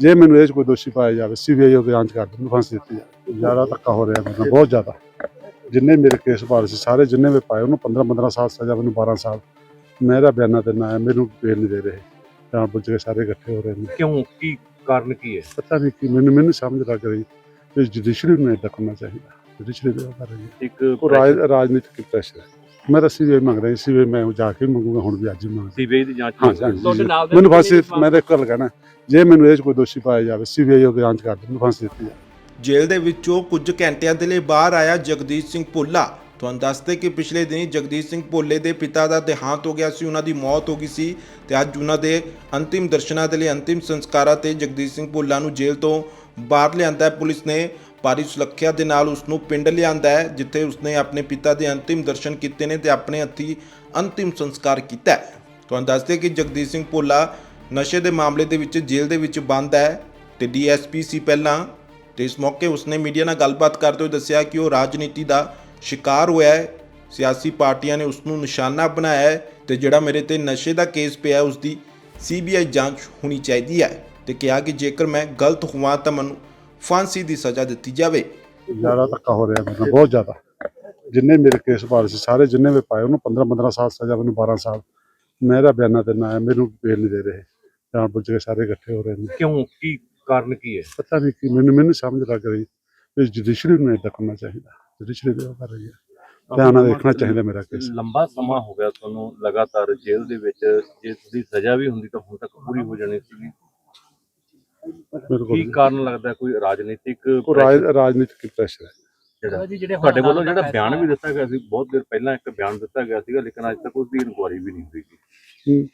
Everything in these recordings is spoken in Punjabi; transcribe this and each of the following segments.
ਜੇ ਮੈਨੂੰ ਇਹ 'ਚ ਕੋਈ ਦੋਸ਼ੀ ਪਾਇਆ ਜਾਵੇ ਸੀਬੀਆਈ ਉਹ ਜਾਂਚ ਕਰ ਮੈਨੂੰ ਫਾਂਸੀ ਦਿੱਤੀ ਜਾਵੇ। ਜ਼ਿਆਦਾ ਧੱਕਾ ਹੋ ਰਿਹਾ ਮੇਰੇ ਨਾਲ ਬਹੁਤ ਜ਼ਿਆਦਾ। ਜਿੰਨੇ ਮੇਰੇ ਕੇਸ ਭਾਰ ਸੀ ਸਾਰੇ ਜਿੰਨੇ ਵੀ ਪਾਏ ਉਹਨੂੰ 15 15 ਸਾਲ ਸਜ਼ਾ ਮੈਨੂੰ 12 ਸਾਲ। ਮੇਰਾ ਬਿਆਨਾ ਦੇਣਾ ਹੈ ਮੈਨੂੰ ਬੇਲ ਨਹੀਂ ਦੇ ਰਹੇ। ਜਾਣ ਬੁੱਝ ਕੇ ਸਾਰੇ ਇਕੱਠੇ ਹੋ ਰਹੇ ਨੇ। ਕਿਉਂ? ਕੀ ਕਾਰਨ ਕੀ ਹੈ? ਪਤਾ ਨਹੀਂ ਕਿ ਮੈਨੂੰ ਮੈਨੂੰ ਸਮਝ ਲੱਗ ਰਹੀ ਕਿ ਜੁਡੀਸ਼ਰੀ ਨੂੰ ਇਦਾਂ ਕਰਨਾ ਚਾਹੀਦਾ। ਜੁਡੀਸ਼ਰੀ ਦੇ ਹੈ ਇੱਕ ਰਾਜਨੀਤਿਕ ਪ੍ਰੈਸ਼ਰ ਹੈ। ਮੈਂ ਤਾਂ ਸੀਬੀਆਈ ਮੰਗ ਰਿਹਾ ਸੀ ਮੈਂ ਜਾ ਕੇ ਮੰਗੂਗਾ ਹੁਣ ਵੀ ਅੱਜ ਹੀ ਮੰਗਦਾ। ਸੀਬੀਆਈ ਦੀ ਜਾਂਚ ਹਾਂ। ਜੀ ਮੈਨੂੰ ਫਾਂਸੀ ਮੈਂ ਤਾਂ ਇੱਕ ਗੱਲ ਕਹਿਣਾ ਜੇ ਮੈਨੂੰ ਇਹ 'ਚ ਕੋਈ ਦੋਸ਼ੀ ਪਾਇਆ ਜਾਵੇ ਸੀਬੀਆਈ ਉਹ ਜਾਂਚ ਕਰ ਦੇ ਮੈਨੂੰ ਫਾਂਸੀ ਦਿੱਤੀ ਜਾਵੇ। ਜੇਲ੍ਹ ਦੇ ਵਿੱਚੋਂ ਕੁਝ ਘੰਟਿਆਂ ਦੇ ਲਈ ਬਾਹਰ ਆਇਆ ਜਗਦੀਸ਼ ਸਿੰਘ ਭੋਲਾ। ਤੁਹਾਨੂੰ ਦੱਸਦੇ ਕਿ ਪਿਛਲੇ ਦਿਨੀ ਜਗਦੀਸ਼ ਸਿੰਘ ਭੋਲੇ ਦੇ ਪਿਤਾ ਦਾ ਦੇਹਾਂਤ ਹੋ ਗਿਆ ਸੀ ਉਹਨਾਂ ਦੀ ਮੌਤ ਹੋ ਗਈ ਸੀ ਤੇ ਅੱਜ ਉਹਨਾਂ ਦੇ ਅੰਤਿਮ ਦਰਸ਼ਨਾਂ ਦੇ ਲਈ ਅੰਤਿਮ ਸੰਸਕਾਰਾਂ ਤੇ ਜਗਦੀਸ਼ ਸਿੰਘ ਭੋਲਾ ਨੂੰ ਜੇਲ੍ਹ ਤੋਂ ਬਾਹਰ ਲਿਆਂਦਾ ਹੈ। ਪੁਲਿਸ ਨੇ ਭਾਰੀ ਸੁਰੱਖਿਆ ਦੇ ਨਾਲ ਉਸ ਨੂੰ ਪਿੰਡ ਲਿਆਂਦਾ ਹੈ ਜਿੱਥੇ ਉਸਨੇ ਆਪਣੇ ਪਿਤਾ ਦੇ ਅੰਤਿਮ ਦਰਸ਼ਨ ਕੀਤੇ ਨੇ ਤੇ ਆਪਣੇ ਹੱਥੀ ਅੰਤਿਮ ਸੰਸਕਾਰ ਕੀਤਾ ਹੈ। ਤੁਹਾਨੂੰ ਦੱਸਦੇ ਕਿ ਜਗਦੀਸ਼ ਸਿੰਘ ਭੋਲਾ ਨਸ਼ੇ ਦੇ ਮਾਮਲੇ ਦੇ ਵਿੱਚ ਜੇਲ੍ਹ ਦੇ ਵਿੱਚ ਬੰਦ ਹੈ ਤੇ ਡੀਐਸਪੀ ਸੀ ਪਹਿਲਾਂ ਤੇ ਇਸ ਮੌਕੇ ਉਸਨੇ ਮੀਡੀਆ ਨਾਲ ਗੱਲਬਾਤ ਕਰਦੇ ਹੋਏ ਦੱਸਿਆ ਕਿ ਉਹ ਰਾਜਨੀਤੀ ਦਾ ਸ਼ਿਕਾਰ ਹੋਇਆ ਹੈ। ਸਿਆਸੀ ਪਾਰਟੀਆਂ ਨੇ ਉਸ ਨੂੰ ਨਿਸ਼ਾਨਾ ਬਣਾਇਆ ਹੈ ਤੇ ਜਿਹੜਾ ਮੇਰੇ ਤੇ ਨਸ਼ੇ ਦਾ ਕੇਸ ਪਿਆ ਹੈ, ਉਸ ਦੀ ਸੀਬੀਆਈ ਜਾਂਚ ਹੋਣੀ ਚਾਹੀਦੀ ਹੈ ਤੇ ਕਿਹਾ ਕਿ ਜੇਕਰ ਮੈਂ ਗਲਤ ਹੋਵਾਂ ਤਾਂ ਮੈਨੂੰ ਫਾਂਸੀ ਦੀ ਸਜ਼ਾ ਦਿੱਤੀ ਜਾਵੇ। ਜ਼ਿਆਦਾ ਧੱਕਾ ਹੋ ਰਿਹਾ ਮੇਰੇ ਨਾਲ ਬਹੁਤ ਜ਼ਿਆਦਾ। ਜਿੰਨੇ ਮੇਰੇ ਕੇਸ ਭਾਰ ਸੀ ਸਾਰੇ ਜਿੰਨੇ ਵੀ ਪਾਏ ਉਹਨੂੰ 15 15 ਸਾਲ ਸਜ਼ਾ ਮੈਨੂੰ 12 ਸਾਲ। ਮੇਰਾ ਬਿਆਨਾ ਦੇਣਾ ਹੈ ਮੈਨੂੰ ਬੇਲ ਨਹੀਂ ਦੇ ਰਹੇ। ਜਾਣ ਬੁੱਝ ਕੇ ਸਾਰੇ ਇਕੱਠੇ ਹੋ ਰਹੇ ਨੇ। ਕਿਉਂ? ਕੀ ਕਾਰਨ ਕੀ ਹੈ? ਪਤਾ ਨਹੀਂ ਕਿ ਮੈਨੂੰ ਮੈਨੂੰ ਸਮਝ ਲੱਗ ਰਹੀ ਕਿ ਜੁਡੀਸ਼ਰੀ ਨੂੰ ਇਦਾਂ ਕਰਨਾ ਚਾਹੀਦਾ। ਜੁਡੀਸ਼ਰੀ ਦੇ ਕਰ ਰਹੀ ਹੈ। ਧਿਆਨ ਨਾਲ ਦੇਖਣਾ ਚਾਹੀਦਾ ਮੇਰਾ ਕੇਸ ਲੰਬਾ ਸਮਾਂ ਹੋ ਗਿਆ ਤੁਹਾਨੂੰ ਲਗਾਤਾਰ ਜੇਲ੍ਹ ਦੇ ਵਿੱਚ। ਜੇ ਤੁਹਾਡੀ ਸਜ਼ਾ ਵੀ ਹੁੰਦੀ ਤਾਂ ਹੁਣ ਤੱਕ ਪੂਰੀ ਹੋ ਜਾਣੀ ਸੀ ਬਿਲਕੁਲ ਕੀ ਕਾਰਨ ਲੱਗਦਾ ਕੋਈ ਰਾਜਨੀਤਿਕ ਉਹ ਰਾਜ ਰਾਜਨੀਤਿਕ ਪ੍ਰੈਸ਼ਰ ਹੈ। ਜਿਹੜਾ ਤੁਹਾਡੇ ਵੱਲੋਂ ਜਿਹੜਾ ਬਿਆਨ ਵੀ ਦਿੱਤਾ ਗਿਆ ਸੀ ਬਹੁਤ ਦੇਰ ਪਹਿਲਾਂ ਇੱਕ ਬਿਆਨ ਦਿੱਤਾ ਗਿਆ ਸੀਗਾ ਲੇਕਿਨ ਅੱਜ ਤੱਕ ਉਸ ਦੀ ਇਨਕੁਆਰੀ ਵੀ ਨਹੀਂ ਹੋਈ ਹੂੰ।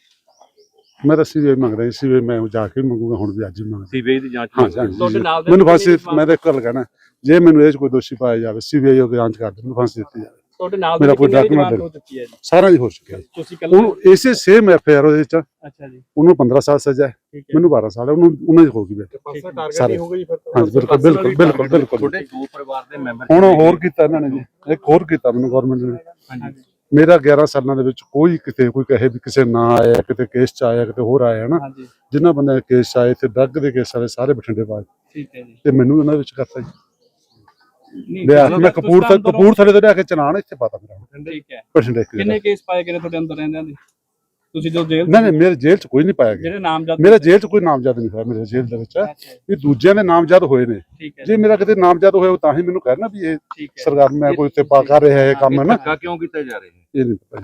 ਮੈਂ ਤਾਂ ਸੀਬੀਆਈ ਮੰਗ ਰਿਹਾ ਸੀ ਮੈਂ ਜਾ ਕੇ ਵੀ ਮੰਗੂਗਾ ਹੁਣ ਵੀ ਅੱਜ ਹੀ ਮੰਗਦਾ। ਸੀਬੀਆਈ ਦੀ ਜਾਂਚ ਹਾਂ ਨਹੀਂ ਹੋਈ। ਜੀ। ਮੈਨੂੰ ਫਾਂਸੀ ਮੈਂ ਤਾਂ ਇੱਕ ਗੱਲ ਕਹਿਣਾ ਜੇ ਮੈਨੂੰ ਇਹ 'ਚ ਕੋਈ ਦੋਸ਼ੀ ਪਾਇਆ ਜਾਵੇ ਸੀਬੀਆਈ ਉਹ ਜਾਂਚ ਕਰ ਦੇ ਮੈਨੂੰ ਫਾਂਸੀ ਦਿੱਤੀ ਜਾਵੇ। ਤੁਹਾਡੇ ਨਾਲ ਮੇਰਾ ਕੋਈ ਜਮਾਨਤ ਹੋ ਚੁੱਕੀ ਹੈ ਜੀ? ਸਾਰਾ ਹੀ ਹੋ ਚੁੱਕਿਆ ਜੀ। ਤੁਸੀਂ ਕੱਲ ਉਹਨੂੰ ਇਸੇ ਸੇਮ ਐਫ ਆਰ ਉਹਦੇ ਵਿੱਚ ਅੱਛਾ ਜੀ। ਉਹਨੂੰ 15 ਸਾਲ ਸਜ਼ਾ ਹੈ। ਮੈਨੂੰ 12 ਸਾਲ ਹੈ। ਉਹਨੂੰ ਉਹਨਾਂ ਦੀ ਹੋ ਗਈ ਬੇਟਾ। ਪਾਸਾ ਟਾਰਗੇਟ। ਹੀ ਹੋ ਗਈ ਫਿਰ ਹਾਂ ਬਿਲਕੁਲ ਬਿਲਕੁਲ ਬਿਲਕੁਲ ਬਿਲਕੁਲ। ਤੁਹਾਡੇ ਦੋ ਪਰਿਵਾਰ ਦੇ ਮੈਂਬਰ ਹੁਣ ਹੋਰ ਕੀਤਾ ਇਹਨਾਂ ਨੇ ਜੀ। ਇੱਕ ਹੋਰ ਕੀਤਾ ਮੈਨੂੰ ਗਵਰਨਮੈਂਟ ਨੇ। ਹਾਂਜੀ। ਮੇਰਾ 11 ਸਾਲਾਂ ਦੇ ਵਿੱਚ ਕੋਈ ਕਿਤੇ ਕੋਈ ਕਹੇ ਵੀ ਕਿਸੇ ਨਾ ਆਇਆ ਕਿਤੇ ਕੇਸ ਚ ਆਇਆ ਕਿਤੇ ਹੋਰ ਆਇਆ ਨਾ ਜਿਨ੍ਹਾਂ ਬੰਦੇ ਕੇਸ 'ਚ ਆਏ ਤੇ ਡਰੱਗ ਦੇ ਕੇਸ ਵਾਲੇ ਸਾਰੇ ਬਠਿੰਡੇ ਬਾਅਦ ਠੀਕ ਹੈ ਜੀ। ਤੇ ਮੈਨੂੰ ਉਹਨਾਂ ਵਿੱਚ ਕਰਤਾ ਜੀ। ਲਿਆ ਤੁਸੀਂ ਮੈਂ ਤਾਂ ਕਪੂਰ ਅੰਦਰੋਂ- ਕਪੂਰ ਥਲੇ ਤੋਂ ਲਿਆ ਕੇ ਚਲਾਣ ਇੱਥੇ ਪਾਤਾ ਮੇਰਾ। ਠੀਕ ਹੈ। ਬਠਿੰਡੇ ਕਿੰਨੇ ਕੇਸ ਪਾਏ ਗਏ ਨੇ ਤੁਹਾਡੇ ਅੰਦਰ ਰਹਿੰਦਿਆਂ ਦੇ? ਤੁਸੀਂ ਜੋ ਜੇਲ੍ਹ ਨਹੀਂ ਨਹੀਂ ਮੇਰੇ ਜੇਲ੍ਹ 'ਚ ਕੋਈ ਨਹੀਂ ਪਾਇਆ ਗਿਆ। ਜਿਹੜੇ ਨਾਮਜ਼ਦ ਮੇਰਾ ਜੇਲ੍ਹ 'ਚ ਕੋਈ ਨਾਮਜ਼ਦ ਨਹੀਂ ਹੋਇਆ ਮੇਰੇ ਜੇਲ੍ਹ ਦੇ ਵਿੱਚ। ਅੱਛਾ। ਇਹ ਦੂਜਿਆਂ ਦੇ ਨਾਮਜ਼ਦ ਹੋਏ ਨੇ। ਠੀਕ ਹੈ। ਜੇ ਮੇਰਾ ਕਿਤੇ ਨਾਮਜ਼ਦ ਹੋਇਆ ਤਾਂ ਹੀ ਮੈਨੂੰ ਕਹਿਣਾ ਵੀ ਇਹ ਠੀਕ ਹੈ। ਸਰਕਾਰ ਮੈਂ ਕੋਈ ਉੱਤੇ ਪਾ ਕਰ ਰਿਹਾ ਹੈ ਇਹ ਕੰਮ ਹੈ ਨਾ। ਧੱਕਾ ਕਿਉਂ ਕੀਤਾ ਜਾ ਰਿਹਾ ਹੈ? ਇਹ ਨਹੀਂ ਪਤਾ